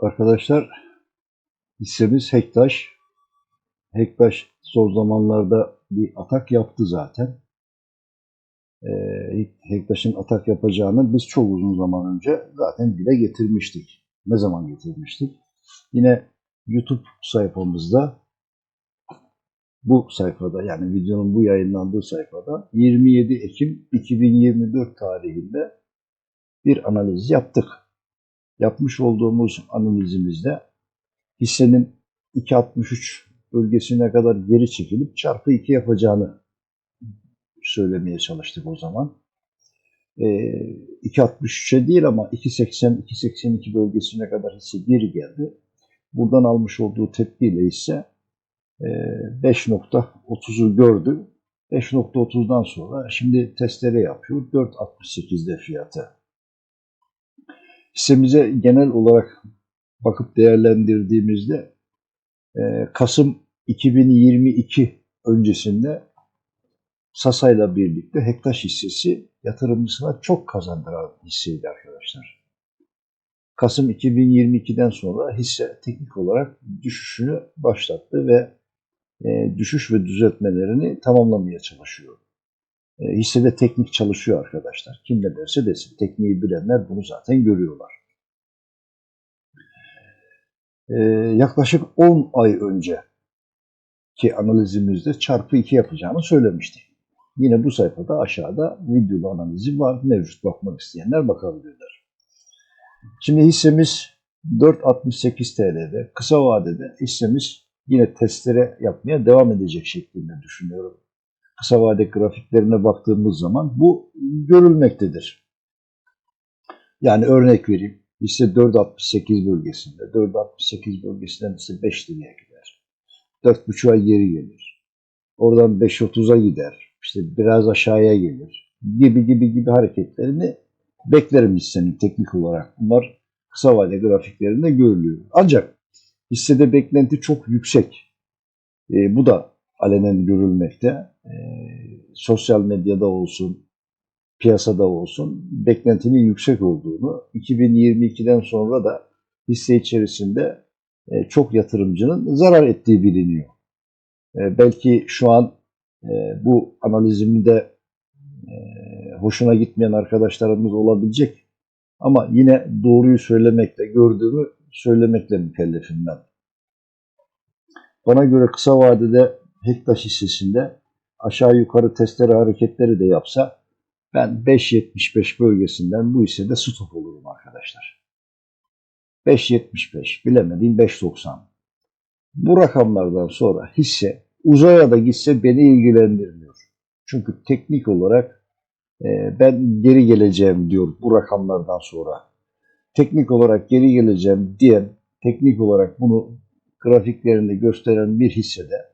Arkadaşlar hissemiz Hektaş. Hektaş son zamanlarda bir atak yaptı zaten. Ee, Hektaş'ın atak yapacağını biz çok uzun zaman önce zaten dile getirmiştik. Ne zaman getirmiştik? Yine YouTube sayfamızda bu sayfada yani videonun bu yayınlandığı sayfada 27 Ekim 2024 tarihinde bir analiz yaptık. Yapmış olduğumuz analizimizde hissenin 2.63 bölgesine kadar geri çekilip çarpı 2 yapacağını söylemeye çalıştık o zaman. Ee, 2.63'e değil ama 2.80-2.82 bölgesine kadar hisse geri geldi. Buradan almış olduğu tepkiyle ise 5.30'u gördü. 5.30'dan sonra şimdi testere yapıyor. 4.68'de fiyatı. Hissemize genel olarak bakıp değerlendirdiğimizde Kasım 2022 öncesinde Sasa ile birlikte Hektaş hissesi yatırımcısına çok kazandıran hisseydi arkadaşlar. Kasım 2022'den sonra hisse teknik olarak düşüşünü başlattı ve e, düşüş ve düzeltmelerini tamamlamaya çalışıyor. E, hissede teknik çalışıyor arkadaşlar. Kim ne derse desin. Tekniği bilenler bunu zaten görüyorlar. E, yaklaşık 10 ay önce ki analizimizde çarpı 2 yapacağını söylemiştik. Yine bu sayfada aşağıda videolu analizi var. Mevcut bakmak isteyenler bakabilirler. Şimdi hissemiz 4.68 TL'de. Kısa vadede hissemiz yine testlere yapmaya devam edecek şeklinde düşünüyorum. Kısa vade grafiklerine baktığımız zaman bu görülmektedir. Yani örnek vereyim. Hisse 4.68 bölgesinde. 4.68 bölgesinden ise 5 liraya gider. 4.5'a geri gelir. Oradan 5.30'a gider. İşte biraz aşağıya gelir. Gibi gibi gibi hareketlerini beklerim hissenin teknik olarak. Bunlar kısa vade grafiklerinde görülüyor. Ancak hissede beklenti çok yüksek. E, bu da alenen görülmekte. E, sosyal medyada olsun, piyasada olsun beklentinin yüksek olduğunu, 2022'den sonra da hisse içerisinde e, çok yatırımcının zarar ettiği biliniyor. E, belki şu an e, bu analizimde hoşuna gitmeyen arkadaşlarımız olabilecek ama yine doğruyu söylemekle, gördüğümü söylemekle mükellefim ben. Bana göre kısa vadede Hektaş hissesinde aşağı yukarı testere hareketleri de yapsa ben 5.75 bölgesinden bu hissede stop olurum arkadaşlar. 5.75 bilemediğim 5.90. Bu rakamlardan sonra hisse uzaya da gitse beni ilgilendirmiyor. Çünkü teknik olarak e, ben geri geleceğim diyor bu rakamlardan sonra. Teknik olarak geri geleceğim diyen, teknik olarak bunu grafiklerinde gösteren bir hissede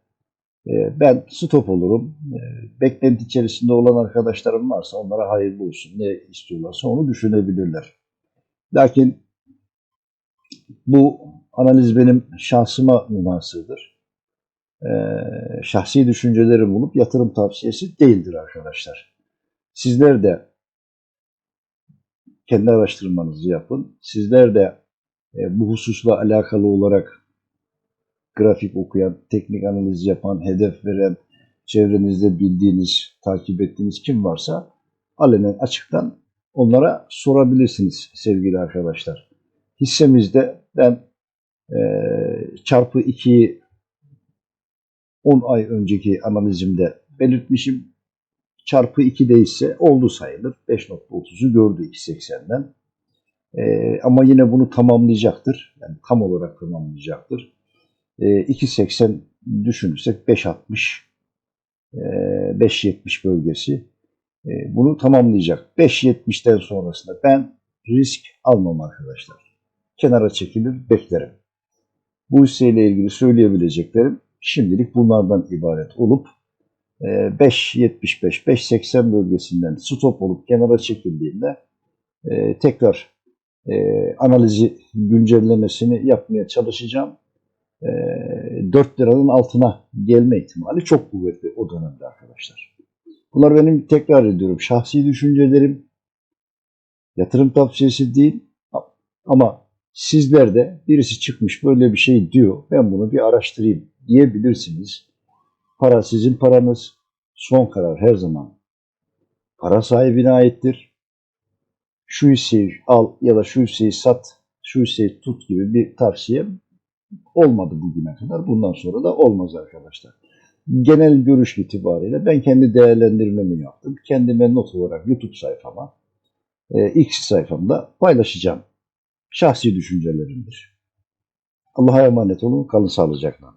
ben stop olurum. E, beklenti içerisinde olan arkadaşlarım varsa onlara hayırlı olsun. Ne istiyorlarsa onu düşünebilirler. Lakin bu analiz benim şansıma münasırdır. E, şahsi düşüncelerim bulup yatırım tavsiyesi değildir arkadaşlar. Sizler de kendi araştırmanızı yapın. Sizler de bu hususla alakalı olarak grafik okuyan, teknik analiz yapan, hedef veren, çevrenizde bildiğiniz, takip ettiğiniz kim varsa alenen açıktan onlara sorabilirsiniz sevgili arkadaşlar. Hissemizde ben e, çarpı 2'yi 10 ay önceki analizimde belirtmişim. Çarpı 2'de ise oldu sayılır. 5.30'u gördü 2.80'den. E, ama yine bunu tamamlayacaktır. Yani tam olarak tamamlayacaktır. 2.80 ee, düşünürsek 5.60 5.70 e, bölgesi e, bunu tamamlayacak. 5.70'ten sonrasında ben risk almam arkadaşlar. Kenara çekilir beklerim. Bu hisseyle ilgili söyleyebileceklerim şimdilik bunlardan ibaret olup 5.75 e, 5.80 bölgesinden stop olup kenara çekildiğinde tekrar analizi güncellemesini yapmaya çalışacağım. 4 liranın altına gelme ihtimali çok kuvvetli o dönemde arkadaşlar. Bunlar benim tekrar ediyorum şahsi düşüncelerim. Yatırım tavsiyesi değil ama Sizler de birisi çıkmış böyle bir şey diyor, ben bunu bir araştırayım diyebilirsiniz. Para sizin paranız, son karar her zaman para sahibine aittir. Şu hisseyi al ya da şu hisseyi sat, şu hisseyi tut gibi bir tavsiye olmadı bugüne kadar. Bundan sonra da olmaz arkadaşlar. Genel görüş itibariyle ben kendi değerlendirmemi yaptım. Kendime not olarak YouTube sayfama, e, X sayfamda paylaşacağım. Şahsi düşüncelerimdir. Allah'a emanet olun, kalın sağlıcakla.